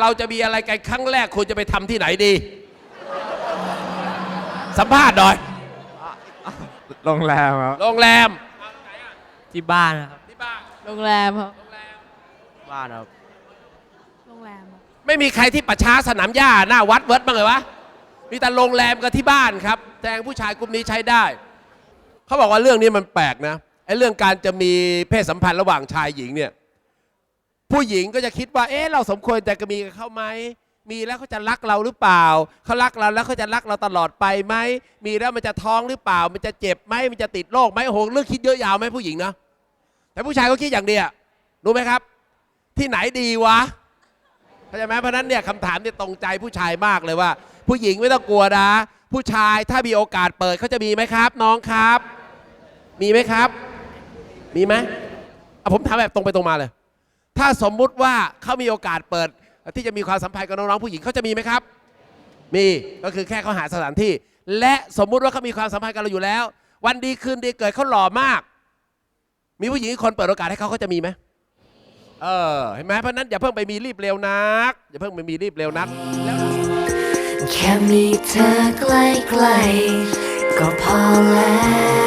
เราจะมีอะไรกันครั้งแรกคุณจะไปทำที่ไหนดี สัมภาษณ์หน่อยโรงแรมครับโรงแรมที่บ้านครับ ที่บ้านโรงแรมครับ บ้านครับ โรงแรมครับไม่มีใครที่ประชาสนามหญ้าหน้าวัดเวิร์ดบ้างเลยวะมีแต่โรงแรมกับที่บ้านครับแตงผู้ชายกลุ่มนี้ใช้ได้ เขาบอกว่าเรื่องนี้มันแปลกนะไอ้เรื่องการจะมีเพศสัมพันธ์ระหว่างชายหญิงเนี่ย ผู้หญิงก็จะคิดว่า เอ๊ะเราสมควรจะมีกับเขาไหมมีแล้วเขาจะรักเราหรือเปล่า เขารักเราแล้วเขาจะรักเราตลอดไปไหม มีแล้วมันจะท้องหรือเปล่า มันจะเจ็บไหมมันจะติดโรคไหมโอโหเรื่องคิดเยอะยาวไหมผู้หญิงเนาะแต่ผู้ชายก็คิดอย่างเดียวรู้ไหมครับ ที่ไหนดีวะเข้าใจไหมเพราะฉะนั้นเนี่ยคำถามเนี่ยตรงใจผู้ชายมากเลยว่า ผู้หญิงไม่ต้องกลัวนะ ผู้ชายถ้ามีโอกาสเปิดเขาจะมีไหมครับ น้องครับ มีไหมครับ มีไหมอะผมถามแบบตรงไปตรงมาเลย ถ้าสมมุติว่าเขามีโอกาสเปิด ที่จะมีความสัมพันธ์กับน้องๆผู้หญิงเขาจะมีไหมครับ มีก็คือแค่เขาหาสถานที่ และสมมุติว่าเขามีความสัมพันธ์กับเราอยู่แล้ว วันดีคืนดีเกิดเขาหล่อมาก มีผู้หญิงคนเปิดโอกาสให้เขาเขาจะมีไหมเออเห็นไหมเพราะนั้นอย่าเพิ่งไปมีรีบเร็วนักอย่าเพิ่งไปมีรีบเร็วนักแค่มีเธอใกล้ๆก็พอแล้ว